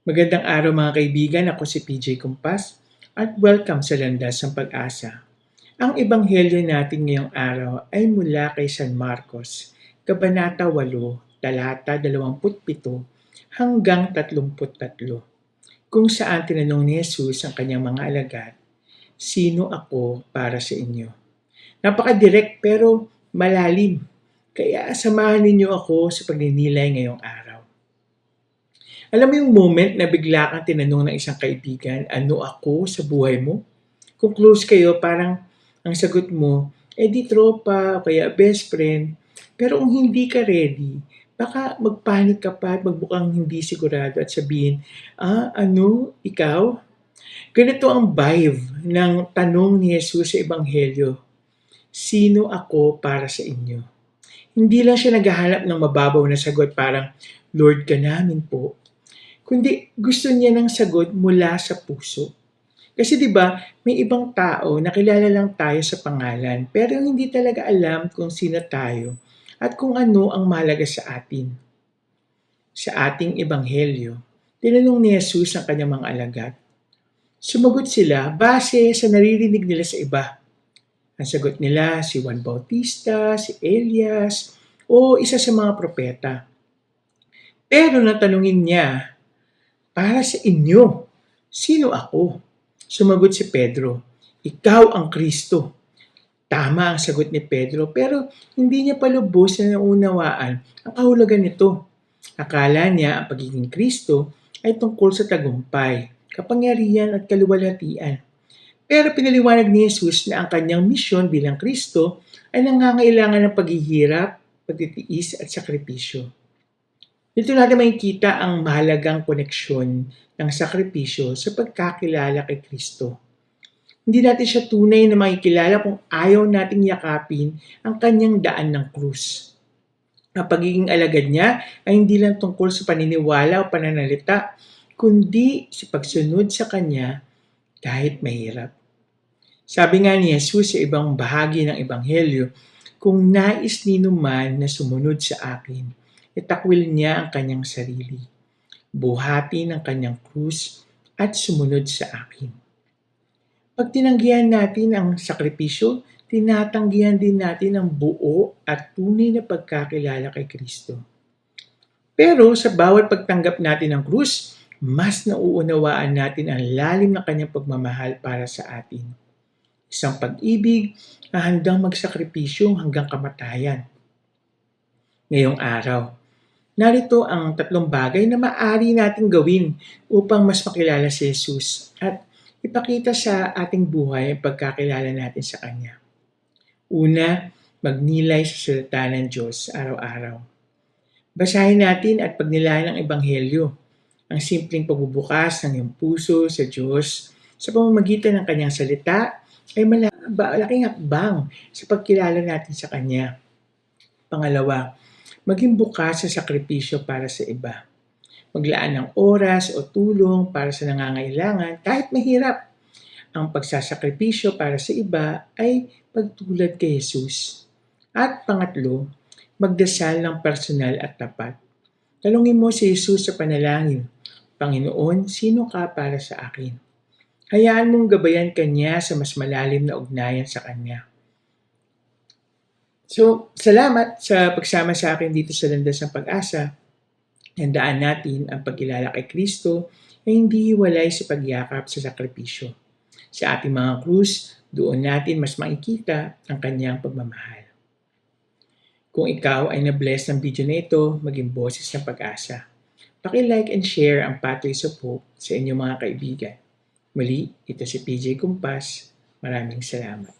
Magandang araw mga kaibigan, ako si PJ Kumpas at welcome sa Landas ng Pag-asa. Ang ebanghelyo natin ngayong araw ay mula kay San Marcos, Kabanata 8, talata 27 hanggang 33, kung saan tinanong ni Jesus ang kanyang mga alagad, Sino ako para sa inyo? Napaka-direct pero malalim, kaya samahan ninyo ako sa pagninilay ngayong araw. Alam mo yung moment na bigla kang tinanong ng isang kaibigan, ano ako sa buhay mo? Kung close kayo, parang ang sagot mo, eh di tropa o kaya best friend. Pero kung hindi ka ready, baka magpanik ka pa at magbukang hindi sigurado at sabihin, ah, ano, ikaw? Ganito ang vibe ng tanong ni Jesus sa Ebanghelyo. Sino ako para sa inyo? Hindi lang siya naghahanap ng mababaw na sagot parang, Lord ka namin po kundi gusto niya ng sagot mula sa puso. Kasi 'di ba, may ibang tao na kilala lang tayo sa pangalan, pero hindi talaga alam kung sino tayo at kung ano ang mahalaga sa atin. Sa ating ebanghelyo, tinanong ni Jesus ang kanyang mga alagad. Sumagot sila base sa naririnig nila sa iba. Ang sagot nila si Juan Bautista, si Elias, o isa sa mga propeta. Pero natanungin niya para sa inyo. Sino ako? Sumagot si Pedro, Ikaw ang Kristo. Tama ang sagot ni Pedro pero hindi niya palubos na naunawaan ang kahulugan nito. Akala niya ang pagiging Kristo ay tungkol sa tagumpay, kapangyarihan at kaluwalhatian. Pero pinaliwanag ni Jesus na ang kanyang misyon bilang Kristo ay nangangailangan ng paghihirap, pagtitiis at sakripisyo. Dito natin makikita ang mahalagang koneksyon ng sakripisyo sa pagkakilala kay Kristo. Hindi natin siya tunay na makikilala kung ayaw nating yakapin ang kanyang daan ng krus. Ang pagiging alagad niya ay hindi lang tungkol sa paniniwala o pananalita, kundi sa pagsunod sa kanya kahit mahirap. Sabi nga ni Jesus sa ibang bahagi ng Ebanghelyo, kung nais nino man na sumunod sa akin, itakwil niya ang kanyang sarili. Buhati ng kanyang krus at sumunod sa akin. Pag tinanggihan natin ang sakripisyo, tinatanggihan din natin ang buo at tunay na pagkakilala kay Kristo. Pero sa bawat pagtanggap natin ng krus, mas nauunawaan natin ang lalim ng kanyang pagmamahal para sa atin. Isang pag-ibig na handang magsakripisyo hanggang kamatayan. Ngayong araw, Narito ang tatlong bagay na maaari nating gawin upang mas makilala si Jesus at ipakita sa ating buhay ang pagkakilala natin sa Kanya. Una, magnilay sa salita ng Diyos araw-araw. Basahin natin at pagnilayan ang Ebanghelyo, ang simpleng pagbubukas ng iyong puso sa Diyos sa pamamagitan ng Kanyang salita ay malaking hakbang sa pagkilala natin sa Kanya. Pangalawa, maging bukas sa sakripisyo para sa iba. Maglaan ng oras o tulong para sa nangangailangan kahit mahirap. Ang pagsasakripisyo para sa iba ay pagtulad kay Jesus. At pangatlo, magdasal ng personal at tapat. Talungin mo si Jesus sa panalangin, Panginoon, sino ka para sa akin? Hayaan mong gabayan kanya sa mas malalim na ugnayan sa kanya. So, salamat sa pagsama sa akin dito sa Landas ng Pag-asa. Handaan natin ang pagkilala kay Kristo na hindi hiwalay sa pagyakap sa sakripisyo. Sa ating mga krus, doon natin mas makikita ang kanyang pagmamahal. Kung ikaw ay na-bless ng video na ito, maging boses ng pag-asa. Paki-like and share ang Pathways of Hope sa inyong mga kaibigan. Muli, ito si PJ Kumpas. Maraming salamat.